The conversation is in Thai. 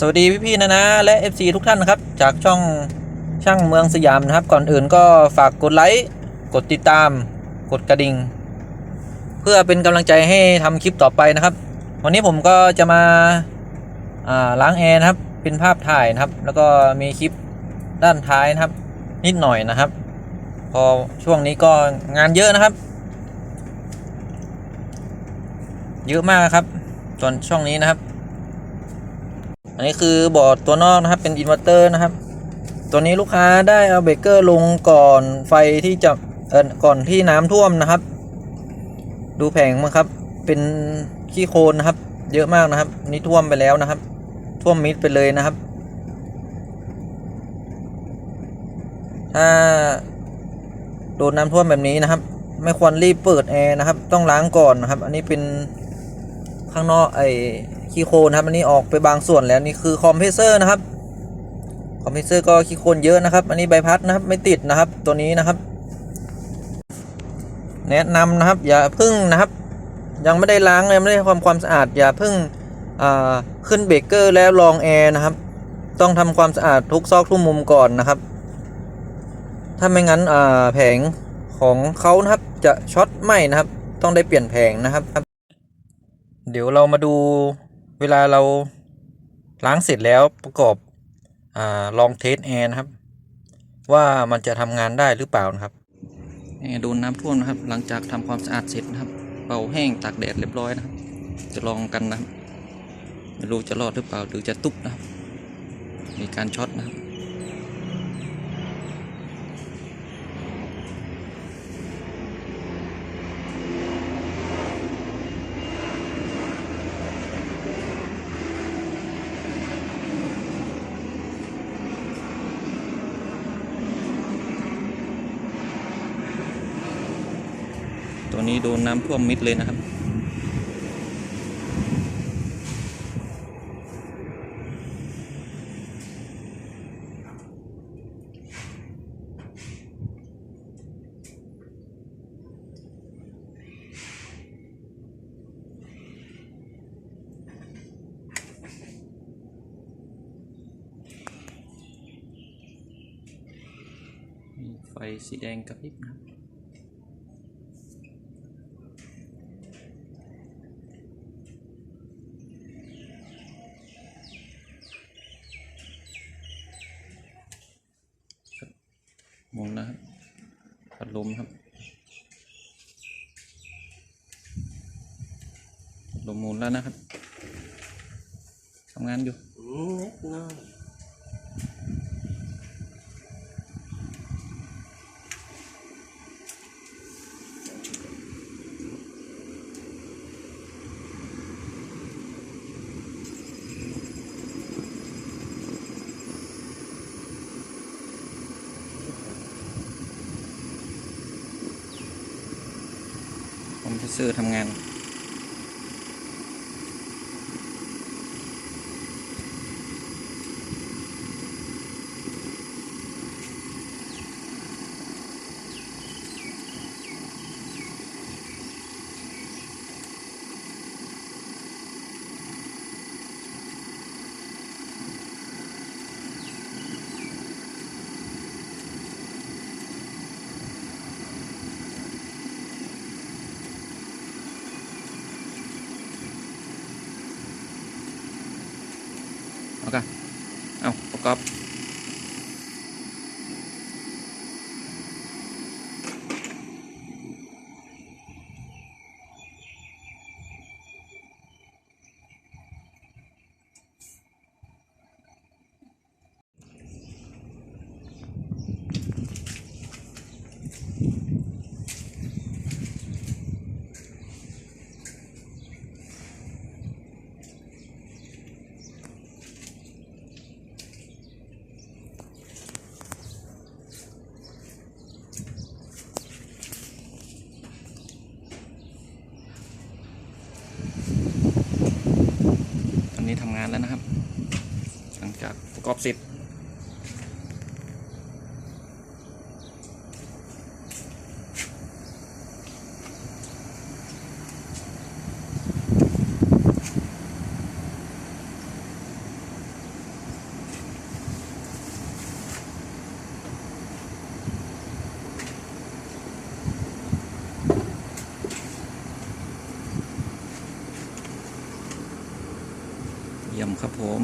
สวัสดีพี่ๆนะนะและ FC ทุกท่านนะครับ จากช่องช่างเมืองสยามนะครับ ก่อนอื่นก็ฝากกดไลค์กดติดตาม กดกระดิ่ง เพื่อเป็นกำลังใจให้ทำคลิปต่อไปนะครับ วันนี้ผมก็จะมาาล้างแอร์นะครับ เป็นภาพถ่ายนะครับ แล้วก็มีคลิปด้านท้ายนะครับ นิดหน่อยนะครับ พอช่วงนี้ก็งานเยอะนะครับ เยอะมากครับตอนช่วงนี้นะครับ อันนี้คือบอร์ดตัวนอกนะครับเป็นอินเวอร์เตอร์นะครับ ตัวนี้ลูกค้าได้เอาเบรกเกอร์ลงก่อนไฟที่จะเออก่อนที่น้ำท่วมนะครับ ดูแผงมั้งครับ เป็นขี้โคลนนะครับ เยอะมากนะครับ นี่ท่วมไปแล้วนะครับ ท่วมมิดไปเลยนะครับ ถ้าโดนน้ำท่วมแบบนี้นะครับ ไม่ควรรีบเปิดแอร์นะครับ ต้องล้างก่อนนะครับ อันนี้เป็นข้างนอกไอ ขี้โคลนครับอันนี้ออกไปบางส่วนแล้วนี่คือคอมเพรสเซอร์นะครับคอมเพรสเซอร์ก็ขี้โคลนเยอะนะครับ อันนี้ใบพัดนะครับไม่ติดนะครับตัวนี้นะครับ แนะนำนะครับอย่าพึ่งนะครับ ยังไม่ได้ล้างเลยไม่ได้ความความสะอาด อย่าพึ่งขึ้นเบรกเกอร์แล้วลองแอร์นะครับ ต้องทำความสะอาดทุกซอกทุกมุมก่อนนะครับ ถ้าไม่งั้นแผงของเขานะครับจะช็อตไหมนะครับ ต้องได้เปลี่ยนแผงนะครับ เดี๋ยวเรามาดู เวลาเราล้างเสร็จแล้วประกอบอลองเทสแอร์นะครับ ว่ามันจะทำงานได้หรือเปล่านะครับแอร์โดนน้ำท่วมนะครับ หลังจากทำความสะอาดเสร็จนะครับ เป่าแห้งตากแดดเรียบร้อยนะครับ จะลองกันนะครับไม่รู้จะรอดหรือเปล่าหรือจะตุ๊บนะครับ มีการช็อตนะครับ ตัวนี้โดนน้ำท่วมมิดเลยนะครับ ไฟสีแดงกระพริบนะครับ มองนะครับพัดลมครับลมหมุนแล้วนะครับทำงานอยู่นิดน่อย เซอร์ทำงาน เอากันเอาประกอบ นนี้ทำงานแล้วนะครับ หลังจากประกอบเสร็จ ครับผม